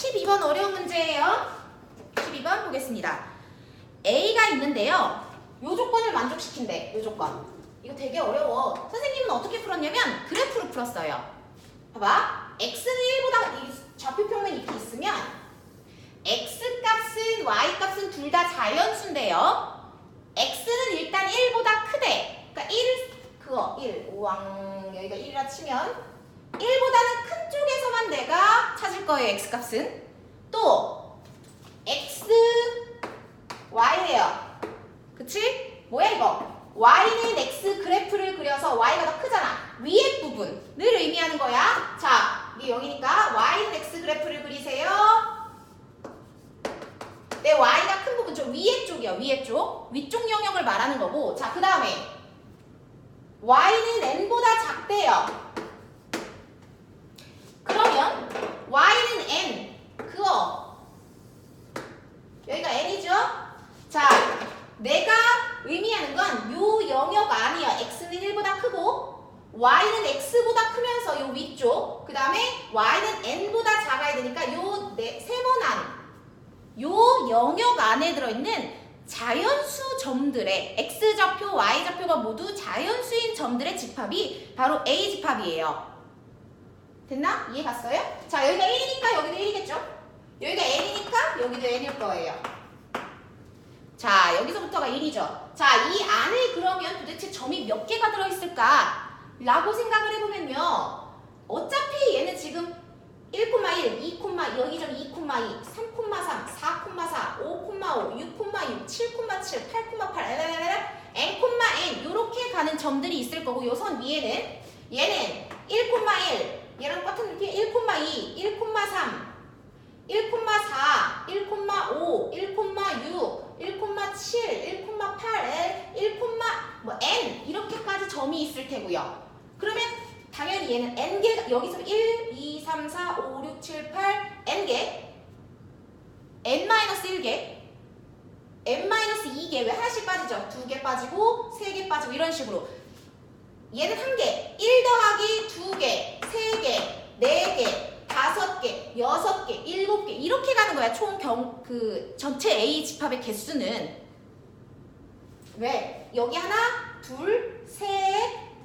12번 어려운 문제예요. 12번 보겠습니다. A가 있는데요. 요 조건을 만족시킨대. 요 조건. 이거 되게 어려워. 선생님은 어떻게 풀었냐면 그래프로 풀었어요. 봐봐. x는 1보다 이 좌표평면 이렇게 있으면 x 값은 y 값은 둘 다 자연수인데요. x는 일단 1보다 크대. 그러니까 1 그거 1 우왕 여기가 1이라 치면 1보다는 큰 쪽에서만 내가 찾을 거예요. x 값은. 또 x y래요. 그치? 뭐야 이거? y는 x 그래프를 그려서 y가 더 크잖아. 위에 부분을 의미하는 거야. 자, 이게 0이니까 y는 x 그래프를 그리세요. 내 y가 큰 부분, 저 위에 쪽이요. 위에 쪽. 위쪽 영역을 말하는 거고. 자, 그 다음에 y는 n보다 작대요. 그러면 y는 n. 그거. 여기가 n이죠? 자, 내가 의미하는 건 요 영역 아니야. x는 1보다 크고 y는 x보다 크면서 요 위쪽 그 다음에 y는 n보다 작아야 되니까 요 네, 영역 안에 들어있는 자연수 점들의 x좌표, y좌표가 모두 자연수인 점들의 집합이 바로 a 집합이에요. 됐나? 이해 갔어요? 자 여기가 1이니까 여기도 1이겠죠? 여기가 n이니까 여기도 n일 거예요. 자, 여기서부터가 1이죠. 자, 이 안에 그러면 도대체 점이 몇 개가 들어있을까? 라고 생각을 해보면요. 어차피 얘는 지금 1,1, 2, 여기 점 2,2, 3,3, 4,4, 5,5, 6,6, 7,7, 8,8, n, n 요렇게 가는 점들이 있을 거고 요 선 위에는 얘는 1,1 얘랑 같은 느낌 1,2, 1,3 1,4, 1,5, 1,6 1,7, 1,8, 1, 뭐 n 이렇게까지 점이 테고요. 그러면 당연히 얘는 n 개 여기서 1, 2, 3, 4, 5, 6, 7, 8 n 개, n 1개, n 2개 왜 하나씩 빠지죠? 두 개 빠지고 세 개 빠지고 이런 식으로 얘는 한 개, 1 더하기 두 개, 세 개, 네 개. 다섯 개, 여섯 개, 일곱 개 이렇게 가는 거야. 총 경 그 전체 A 집합의 개수는 왜? 여기 하나, 둘, 셋,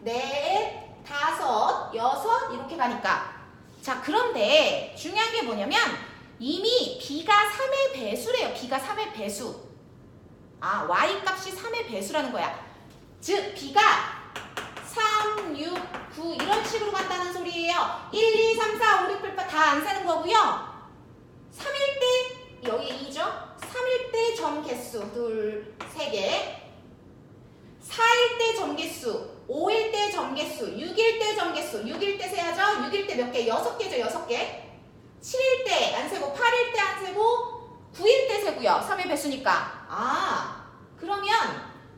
넷, 다섯, 여섯 이렇게 가니까. 자, 그런데 중요한 게 뭐냐면 이미 B가 3의 배수래요. B가 3의 배수. 아, Y 값이 3의 배수라는 거야. 즉, B가 3, 6, 9 이런 식으로 간다는 소리예요. 1, 2, 3, 4, 5, 6, 7, 8 다안 세는 거고요. 3일 때 여기 2죠? 3일 때 점 개수 둘, 세 개. 4일 때 점 개수, 5일 때 점 개수, 6일 때 점 개수, 6일 때 세야죠? 6일 때 몇 개? 6개죠, 6개. 7일 때 안 세고 8일 때 안 세고 9일 때 세고요. 3의 배수니까. 아, 그러면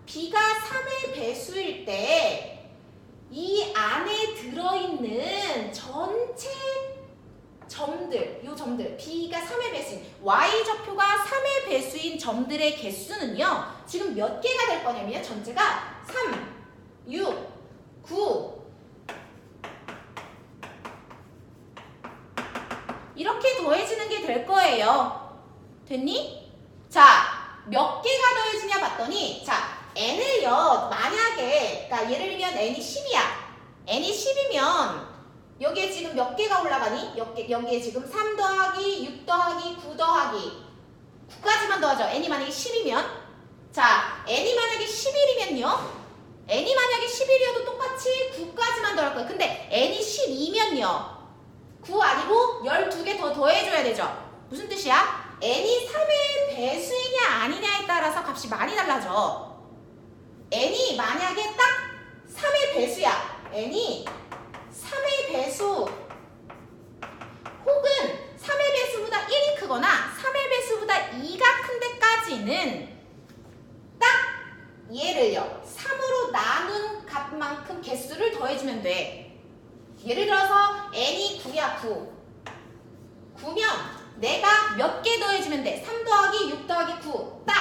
B가 3의 배수일 때 이 안에 들어있는 전체 점들, 요 점들, B가 3의 배수인, Y좌표가 3의 배수인 점들의 개수는요, 지금 몇 개가 될 거냐면요, 전체가 3, 6, 9, 이렇게 더해지는 게 될 거예요. 됐니? 자, 몇 개가 더해지냐 봤더니, 자, n을요, 만약에, 그러니까 예를 들면 n이 10이야. n이 10이면, 여기에 지금 몇 개가 올라가니? 여기, 여기에 지금 3 더하기, 6 더하기, 9 더하기, 9까지만 더하죠. n이 만약에 10이면. 자, n이 만약에 11이면요. n이 만약에 11이어도 똑같이 9까지만 더할 거예요. 근데 n이 12면요. 9 아니고 12개 더 더해줘야 되죠. 무슨 뜻이야? n이 3의 배수이냐 아니냐에 따라서 값이 많이 달라져. n이 만약에 딱 3의 배수야. n이 3의 배수 혹은 3의 배수보다 1이 크거나 3의 배수보다 2가 큰 데까지는 딱 얘를요. 3으로 나눈 값만큼 개수를 더해주면 돼. 예를 들어서 n이 9야 9 9면 내가 몇 개 더해주면 돼? 3 더하기 6 더하기 9 딱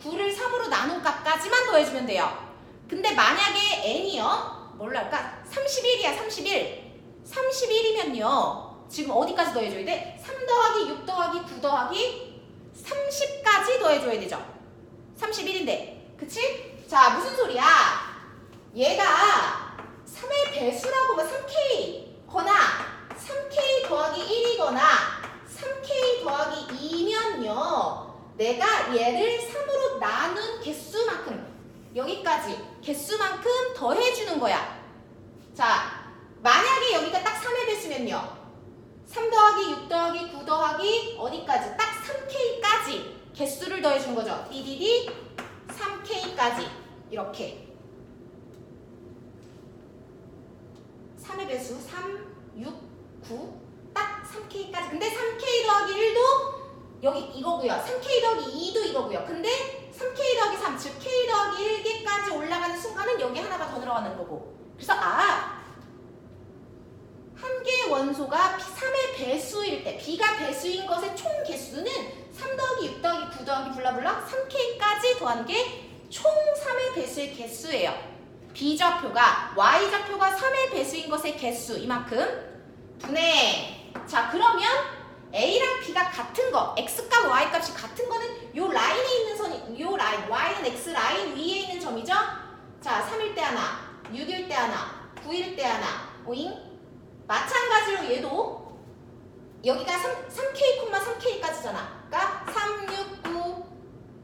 9를 3으로 나눈 값까지만 더해주면 돼요 근데 만약에 n이요 뭘로 할까? 31이야 31 31이면요 지금 어디까지 더해줘야 돼? 3 더하기 6 더하기 9 더하기 30까지 더해줘야 되죠. 31인데. 그치? 자, 무슨 소리야? 얘가 3의 배수라고 뭐 3K 거나 3K 더하기 1이거나 3K 더하기 2면요. 내가 얘를 3으로 나눈 개수만큼 여기까지 개수만큼 더해주는 거야. 자, 만약에 여기가 딱 3의 배수면요. 3 더하기 6 더하기 9 더하기 어디까지? 딱 3K까지 개수를 더해준 거죠. DDD 3K까지 이렇게 3의 배수 3, 6, 9, 딱 3K까지. 근데 3K 더하기 1도 여기 이거고요. 3K 더하기 2도 이거고요. 근데 3K 더하기 3, 즉 K 더하기 1개까지 올라가는 순간은 여기 하나가 더 들어가는 거고. 그래서 아, 원소가 3의 배수일 때, B가 배수인 것의 총 개수는 3 더하기 6 더하기 9 더하기 블라블라 3K까지 더한 게 총 3의 배수의 개수예요. B좌표가 Y좌표가 3의 배수인 것의 개수 이만큼 분해. 자 그러면 A랑 B가 같은 거, X값 Y 값이 같은 거는 요 라인에 있는 선이 요 라인, Y는 X 라인 위에 있는 점이죠. 자 3일 때 하나, 6일 때 하나, 9일 때 하나, 오잉? 마찬가지로 얘도 여기가 3, 3K, 3K까지잖아. 그러니까 3, 6, 9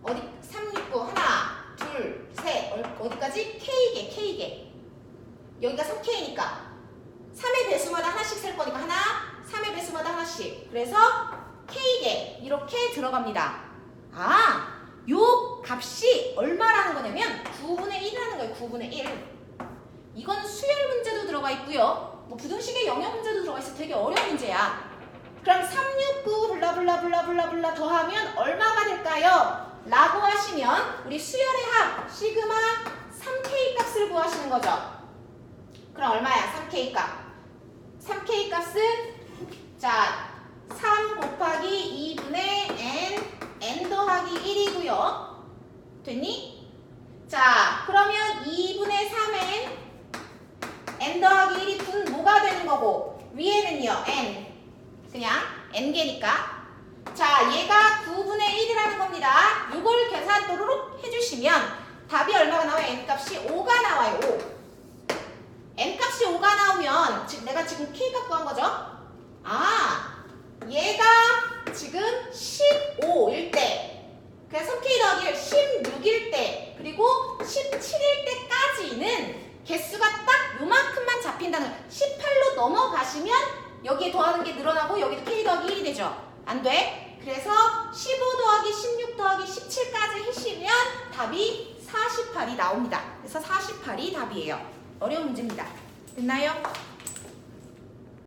어디 3, 6, 9 하나, 둘, 셋 어- 어디까지? K개, K개. 여기가 3K니까 3의 배수마다 하나씩 셀 거니까 하나, 3의 배수마다 하나씩. 그래서 K개 이렇게 들어갑니다. 아, 요 값이 얼마라는 거냐면 9분의 1이라는 거예요. 9분의 1. 이건 수열 문제도 들어가 있고요. 뭐 부등식의 영역 문제도 들어가 있어. 되게 어려운 문제야. 그럼 369 블라블라 블라블라 블라 더하면 얼마가 될까요? 라고 하시면 우리 수열의 합 시그마 3K 값을 구하시는 거죠. 그럼 얼마야? 3K 값. 3K 값은 자, 3 곱하기 2분의 n n 더하기 1이고요. 됐니? 자, 그러면 2분의 3n n 더하기 1이 분 뭐가 되는 거고? 위에는요 n. 그냥 n개니까. 자 얘가 9분의 1이라는 겁니다. 이걸 계산 도로록 해주시면 답이 얼마가 나와요? n값이 5가 나와요. 5 n값이 5가 나오면 지- 내가 지금 k값 구한 거죠? 아 얘가 지금 15일 때. 그래서 3k 더하기 1 16일 때 그리고 17일 때까지는 개수가 딱 요만큼만 잡힌다는 18로 넘어가시면 여기에 더하는 게 늘어나고 여기도 k 더하기 1이 되죠. 안 돼. 그래서 15 더하기 16 더하기 17까지 하시면 답이 48이 나옵니다. 그래서 48이 답이에요. 어려운 문제입니다. 됐나요?